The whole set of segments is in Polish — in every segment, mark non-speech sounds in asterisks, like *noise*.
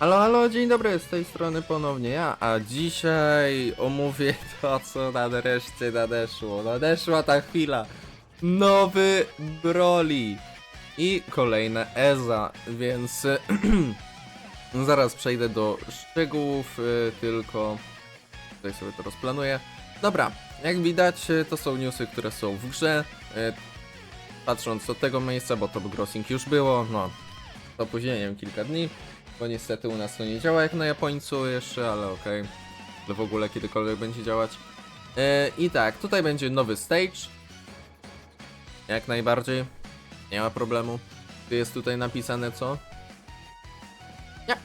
Halo, halo, dzień dobry, z tej strony ponownie ja, a dzisiaj omówię *laughs* to, co nareszcie nadeszło. Nadeszła ta chwila. Nowy Broly i kolejna Eza, więc *clears throat* zaraz przejdę do szczegółów, y, tylko tutaj sobie to rozplanuję. Dobra, jak widać, y, to są newsy, które są w grze. Y, Patrząc od tego miejsca, bo to Grossing już było, no, z opóźnieniem kilka dni. Bo niestety u nas to nie działa jak na Japońcu jeszcze, ale okej. Ale w ogóle kiedykolwiek będzie działać. E, I tak, tutaj będzie nowy stage. Jak najbardziej. Nie ma problemu. Tu jest tutaj napisane co? Nie.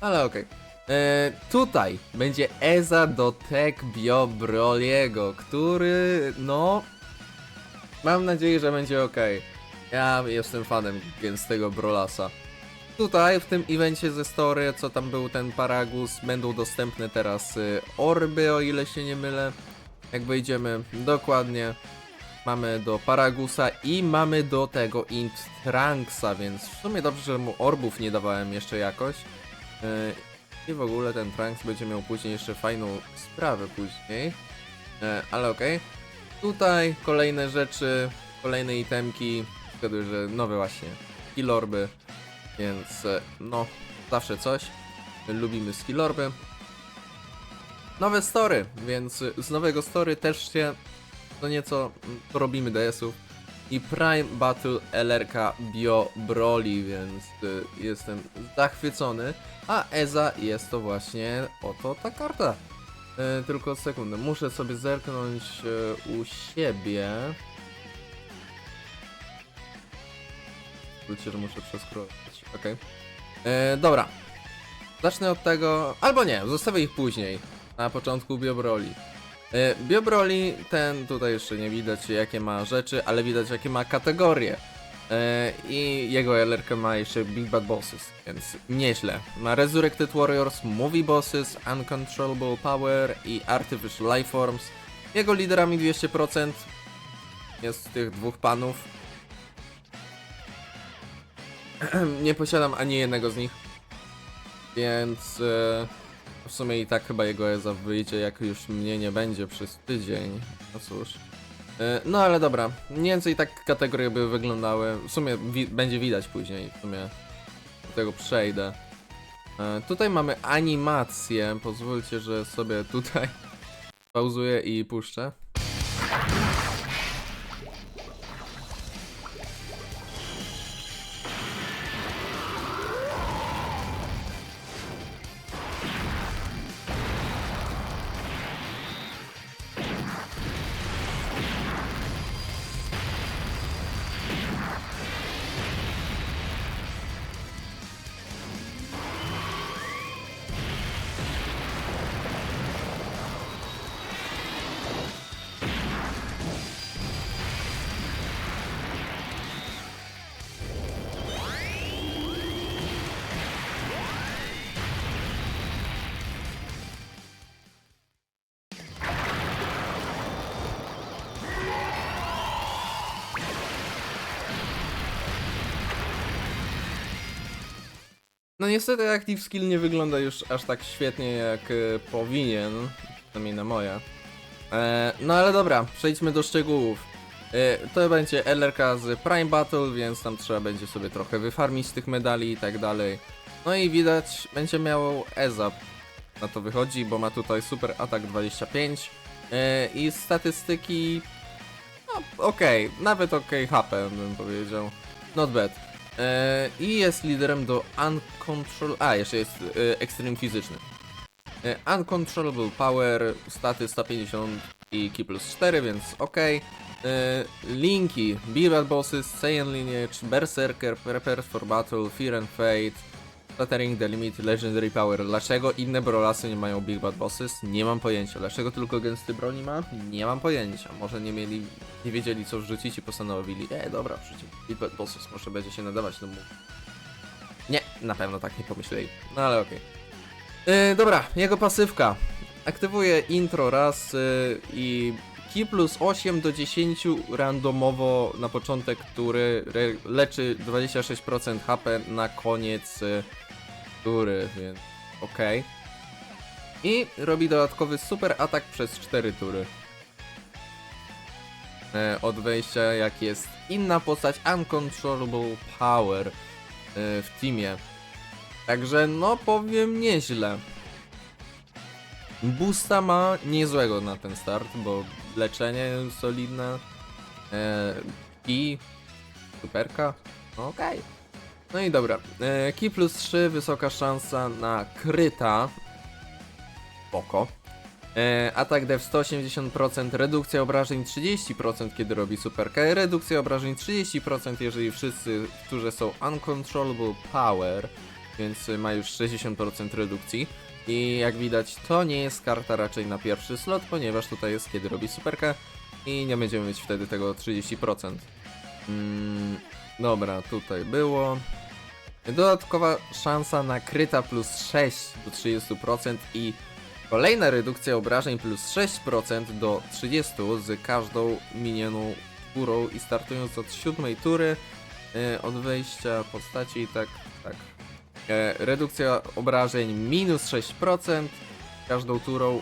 Ale okej. E, Tutaj będzie Eza do Tech Bio Broliego, który no... Mam nadzieję, że będzie ok. Ja jestem fanem gęstego Brolasa. Tutaj w tym evencie ze story, co tam był ten Paragus, będą dostępne teraz y, orby, o ile się nie mylę. Jak wejdziemy dokładnie, mamy do Paragusa i mamy do tego Int Trunksa, więc w sumie dobrze, że mu orbów nie dawałem jeszcze jakoś. Y, I w ogóle ten Trunks będzie miał później jeszcze fajną sprawę później. Y, ale okej. Tutaj kolejne rzeczy, kolejne itemki, zgaduję, że nowe właśnie Killorby. Więc e, no, zawsze coś. Lubimy skillorby. Nowe story, więc e, z nowego story też się no nieco porobimy DS-ów. I Prime Battle LRK Bio Broly, więc e, jestem zachwycony. A Eza jest to właśnie oto ta karta. E, tylko sekundę, muszę sobie zerknąć u siebie. Wróćcie, że muszę przeskrolować. Okej. E, Dobra. Zacznę od tego. Albo nie, zostawię ich później. Na początku Biobroli. E, Biobroli, ten tutaj jeszcze nie widać jakie ma rzeczy, ale widać jakie ma kategorie. E, I jego LRK ma jeszcze Big Bad Bosses, więc nieźle. Ma Resurrected Warriors, Movie Bosses, Uncontrollable Power i Artificial Lifeforms. Jego liderami 200% jest tych dwóch panów. *clears throat* nie posiadam ani jednego z nich. Więc e, w sumie i tak chyba jego EZA wyjdzie, jak już mnie nie będzie przez tydzień. No cóż. E, no ale dobra, mniej więcej tak kategorie by wyglądały. W sumie wi będzie widać później, w sumie do tego przejdę. E, tutaj mamy animację. Pozwólcie, że sobie tutaj *laughs* pauzuję i puszczę. No niestety Active Skill nie wygląda już aż tak świetnie jak e, powinien, przynajmniej na moje. E, no ale dobra, przejdźmy do szczegółów. E, to będzie LRK z Prime Battle, więc tam trzeba będzie sobie trochę wyfarmić z tych medali i tak dalej. No i widać, będzie miało EZA na to wychodzi, bo ma tutaj super atak 25 e, i statystyki no okej, nawet okej HP bym powiedział. Not bad. E, I jest liderem do Uncontrol... A, jeszcze jest e, Extreme Fizyczny. E, Uncontrollable Power, staty 150 i Ki plus 4, więc ok. E, linki, Beard Bosses, Saiyan Lineage, Berserker, Prepare for Battle, Fear and Fate, Shattering the Limit, Legendary Power. Dlaczego inne brolasy nie mają Big Bad Bosses? Nie mam pojęcia. Dlaczego tylko gęsty broni ma? Nie mam pojęcia. Może nie mieli, nie wiedzieli co wrzucić i postanowili, e dobra, wrzucimy Big Bad Bosses, może będzie się nadawać do mu. Nie, na pewno tak nie pomyśleli. No ale okej. Yy, dobra, jego pasywka. Aktywuje intro raz yy, i Ki plus 8 do 10 randomowo na początek, który leczy 26% HP na koniec yy, tury, więc okej. I robi dodatkowy super atak przez 4 tury. E, od wejścia, jak jest inna postać Uncontrollable Power e, w teamie. Także no powiem nieźle. Boosta ma niezłego na ten start, bo leczenie solidne e, i superka. Okej. No i dobra. E, Ki plus 3, wysoka szansa na kryta. Spoko. E, atak dev 180%, redukcja obrażeń 30% kiedy robi superkę, redukcja obrażeń 30% jeżeli wszyscy, którzy są uncontrollable power, więc ma już 60% redukcji. I jak widać to nie jest karta raczej na pierwszy slot, ponieważ tutaj jest kiedy robi superkę i nie będziemy mieć wtedy tego 30%. Mm, dobra, tutaj było. Dodatkowa szansa na kryta plus 6 do 30% i kolejna redukcja obrażeń plus 6% do 30 z każdą minioną turą i startując od siódmej tury e, od wejścia postaci, tak, tak. E, redukcja obrażeń minus 6% każdą turą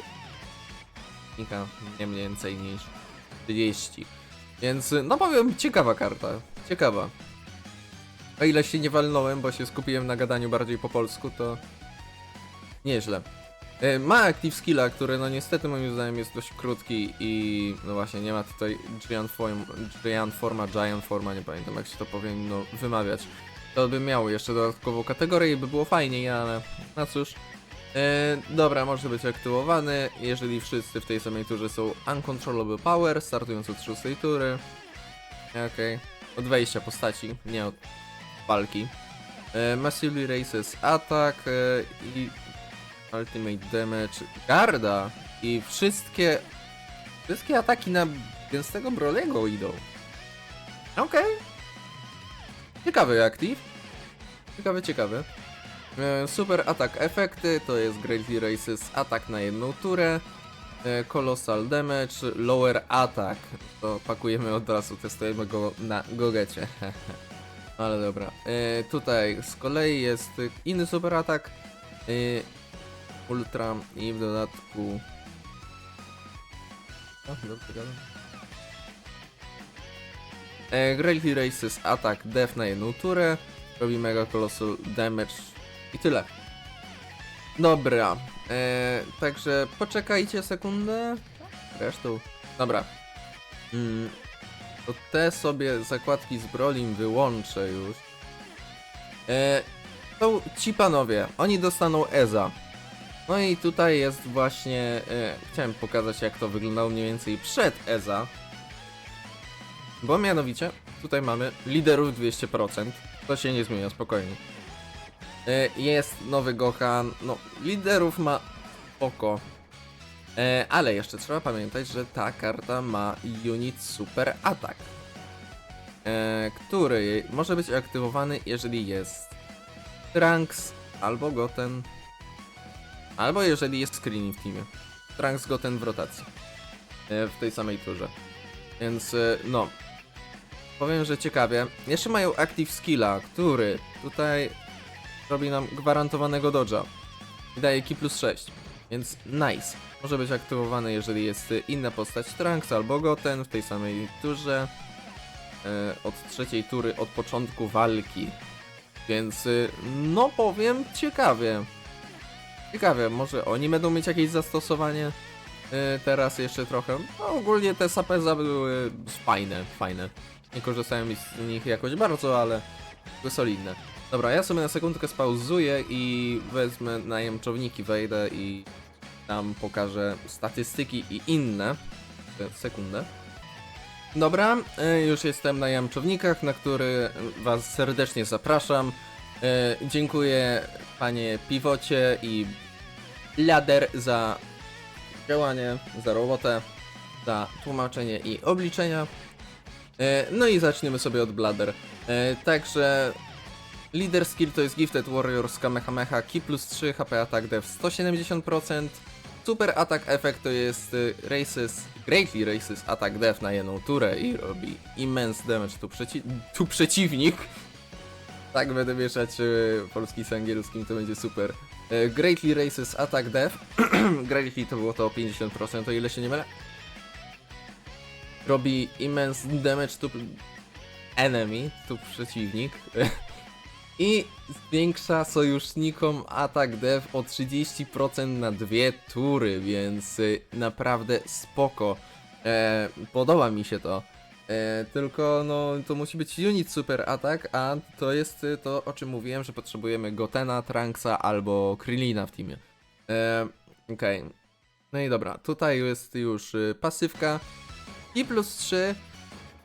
Nika nie mniej więcej niż 30. Więc no powiem, ciekawa karta. Ciekawa. O ile się nie walnąłem, bo się skupiłem na gadaniu bardziej po polsku, to nieźle. E, Ma active skilla, który no niestety moim zdaniem jest dość krótki i no właśnie nie ma tutaj Giant, form, giant Forma, Giant Forma, nie pamiętam jak się to powinno wymawiać. To by miało jeszcze dodatkową kategorię i by było fajniej, ale no cóż. E, dobra, może być aktywowany, jeżeli wszyscy w tej samej turze są Uncontrollable Power, startując od szóstej tury. Okej. Od wejścia postaci, nie od walki. E, Massively Races Attack e, i Ultimate Damage Garda i wszystkie wszystkie ataki na gęstego Brolego idą. Okej. Ciekawy active. Ciekawy, ciekawy. E, Super atak efekty to jest Greatly Races atak na jedną turę. E, Colossal damage, lower attack. To pakujemy od razu, testujemy go na gogecie. *laughs* Ale dobra. E, tutaj z kolei jest inny super atak. Ultra i w dodatku. A, dobrze. E, Races atak def na jedną turę. Robi mega colossal damage i tyle. Dobra. E, także poczekajcie sekundę. Resztą. Dobra. Mm, to te sobie zakładki z Brolim wyłączę już. E, to ci panowie, oni dostaną EZA. No i tutaj jest właśnie, e, chciałem pokazać jak to wyglądało mniej więcej przed EZA. Bo mianowicie, tutaj mamy liderów 200%. To się nie zmienia, spokojnie. E, jest nowy Gohan, no liderów ma oko. E, ale jeszcze trzeba pamiętać, że ta karta ma unit super atak. E, który może być aktywowany, jeżeli jest Trunks albo Goten. Albo jeżeli jest Screen w teamie. Trunks Goten w rotacji. W tej samej turze. Więc no. Powiem, że ciekawie. Jeszcze mają Active Skilla, który tutaj robi nam gwarantowanego dodge'a. I daje ki plus 6. Więc nice. Może być aktywowany, jeżeli jest inna postać Trunks albo Goten w tej samej turze. E, od trzeciej tury, od początku walki. Więc y, no powiem ciekawie. Ciekawie, może oni będą mieć jakieś zastosowanie y, teraz jeszcze trochę. No ogólnie te sapeza były fajne, fajne. Nie korzystałem z nich jakoś bardzo, ale były solidne. Dobra, ja sobie na sekundkę spauzuję i wezmę najemczowniki, wejdę i tam pokażę statystyki i inne. E, Sekundę. Dobra, e, już jestem na jamczownikach, na który Was serdecznie zapraszam. E, Dziękuję panie Piwocie i Lader za działanie, za robotę, za tłumaczenie i obliczenia. E, No i zaczniemy sobie od Blader. E, Także Leader skill to jest Gifted Warriors Kamehameha, Ki plus 3, HP attack dev 170%, Super attack effect to jest y, Races, Greatly Races attack dev na jedną turę i robi immense damage tu, przeci tu przeciwnik. *laughs* Tak będę mieszać e, polski z angielskim, to będzie super. E, Greatly Races Attack Death. *clears throat* Greatly to było to o 50%, o ile się nie mylę. Robi immense damage to enemy, to przeciwnik. *laughs* I zwiększa sojusznikom atak dev o 30% na dwie tury, więc y, naprawdę spoko. E, podoba mi się to. E, tylko no to musi być unit super atak, a to jest y, to o czym mówiłem, że potrzebujemy Gotena, Tranksa albo Krillina w teamie. E, Okej. No i dobra, tutaj jest już y, pasywka. I plus 3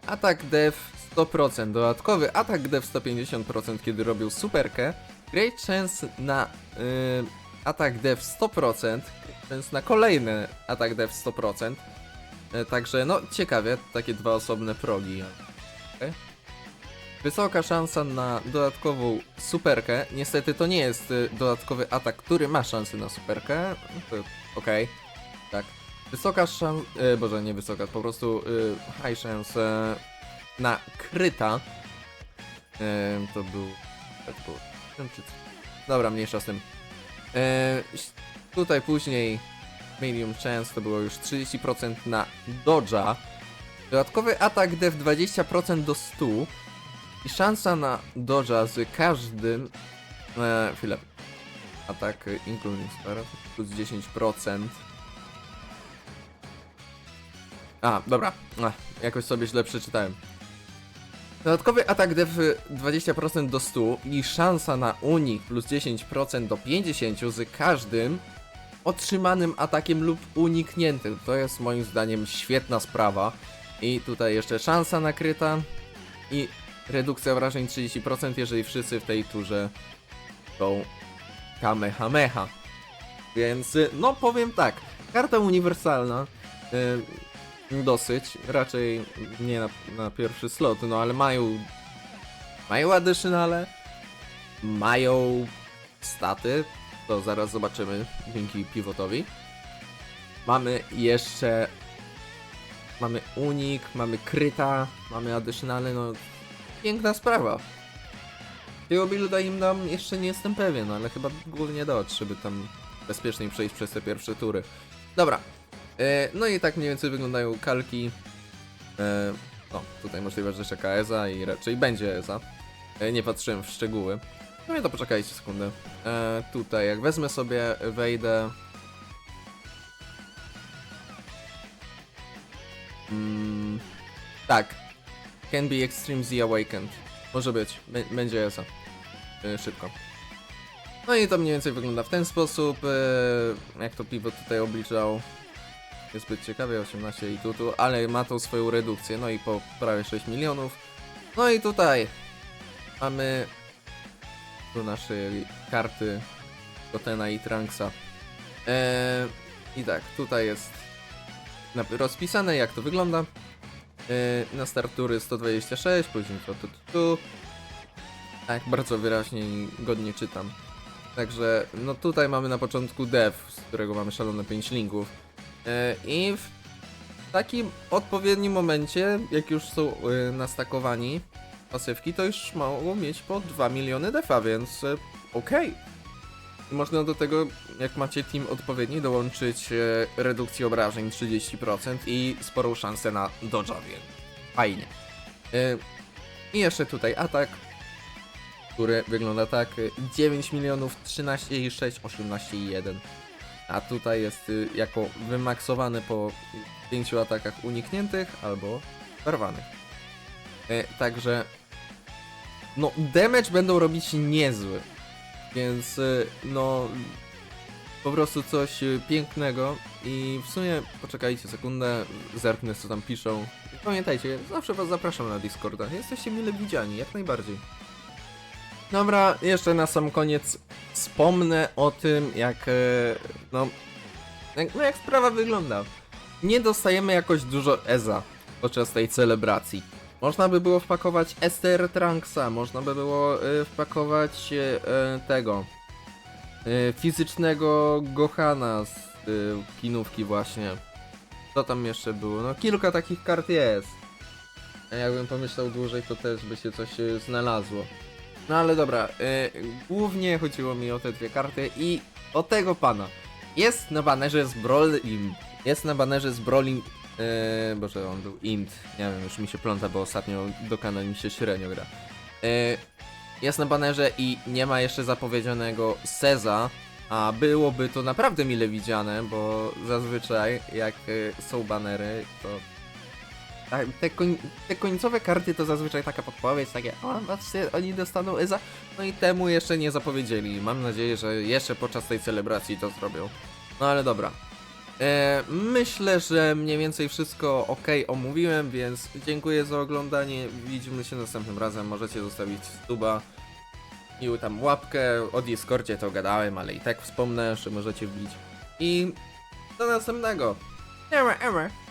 Atak dev 100%, dodatkowy atak dev 150% kiedy robią superkę, great chance na y, atak dev 100%, więc na kolejny atak dev 100%. Y, także no ciekawie, takie dwa osobne progi. Okej. Wysoka szansa na dodatkową superkę. Niestety to nie jest y, dodatkowy atak, który ma szansę na superkę. To Okej, tak. Wysoka szansa, e, boże nie wysoka, po prostu y, high chance na kryta. E, to był, dobra, mniejsza z tym. E, tutaj później medium chance to było już 30% na dodge'a. Dodatkowy atak def 20% do 100 i szansa na dodge'a z każdym, e, chwilę, atak including spiral plus 10%. A, dobra. Jakoś sobie źle przeczytałem. Dodatkowy atak def 20% do 100 i szansa na unik plus 10% do 50 z każdym otrzymanym atakiem lub unikniętym. To jest moim zdaniem świetna sprawa. I tutaj jeszcze szansa na kryta i redukcja wrażeń 30%, jeżeli wszyscy w tej turze są kamehameha. Więc no powiem tak, karta uniwersalna. y, dosyć, raczej nie na, na pierwszy slot, no ale mają mają additionale, mają staty, to zaraz zobaczymy dzięki pivotowi. Mamy jeszcze mamy unik, mamy kryta, mamy additionale, no piękna sprawa. Tego builda im dam jeszcze nie jestem pewien, ale chyba głównie dodge, żeby tam bezpiecznie przejść przez te pierwsze tury. Dobra, no i tak mniej więcej wyglądają kalki. E, no, tutaj możliwe, że czeka EZA i raczej będzie EZA. E, nie patrzyłem w szczegóły. No i to poczekajcie sekundę. E, tutaj jak wezmę sobie, wejdę. Mm, tak. Can be Extreme Z Awakened. Może być. Bę- będzie EZA. E, szybko. No i to mniej więcej wygląda w ten sposób. E, jak to Pivot tutaj obliczał. Jest zbyt ciekawie, 18 i tu, tu, ale ma tą swoją redukcję, no i po prawie 6 milionów. No i tutaj mamy tu nasze karty Gotena i Tranksa. Eee, I tak, tutaj jest rozpisane jak to wygląda. Eee, na startury 126, później to tu, tu, tu. Tak, bardzo wyraźnie i godnie czytam. Także, no tutaj mamy na początku dev, z którego mamy szalone 5 linków. E, I w takim odpowiednim momencie, jak już są e, nastakowani pasywki, to już mogą mieć po 2 miliony defa, więc e, okej. I Można do tego, jak macie team odpowiedni, dołączyć redukcję obrażeń 30% i sporą szansę na dodge'a, więc fajnie. I jeszcze tutaj atak, który wygląda tak, e, 9 milionów 13,6, 18,1. A tutaj jest y, jako wymaksowany po 5 atakach unikniętych albo zarwanych. E, także no damage będą robić niezły. Więc y, no po prostu coś y, pięknego i w sumie poczekajcie sekundę, zerknę co tam piszą. Pamiętajcie, zawsze was zapraszam na Discorda. Jesteście mile widziani, jak najbardziej. Dobra, jeszcze na sam koniec wspomnę o tym, jak e, no, jak, no jak sprawa wygląda. Nie dostajemy jakoś dużo EZA podczas tej celebracji. Można by było wpakować STR Trunksa, można by było e, wpakować e, tego fizycznego Gohana z kinówki właśnie. Co tam jeszcze było? No kilka takich kart jest. Jakbym pomyślał dłużej, to też by się coś znalazło. No ale dobra, y, głównie chodziło mi o te dwie karty i o tego pana. Jest na banerze z Brolim. Jest na banerze z Brolim. Yy, boże, on był int. Nie wiem, już mi się pląta, bo ostatnio do kanału się średnio gra. Yy, jest na banerze i nie ma jeszcze zapowiedzianego Seza, a byłoby to naprawdę mile widziane, bo zazwyczaj jak y, są banery, to te, koń, te końcowe karty to zazwyczaj taka podpowiedź, takie o, patrzcie, oni dostaną Eza, no i temu jeszcze nie zapowiedzieli. Mam nadzieję, że jeszcze podczas tej celebracji to zrobią. No ale dobra. E, myślę, że mniej więcej wszystko ok omówiłem, więc dziękuję za oglądanie. Widzimy się następnym razem. Możecie zostawić suba i tam łapkę. O Discordzie to gadałem, ale i tak wspomnę, że możecie wbić. I do następnego. Ewa, ewa.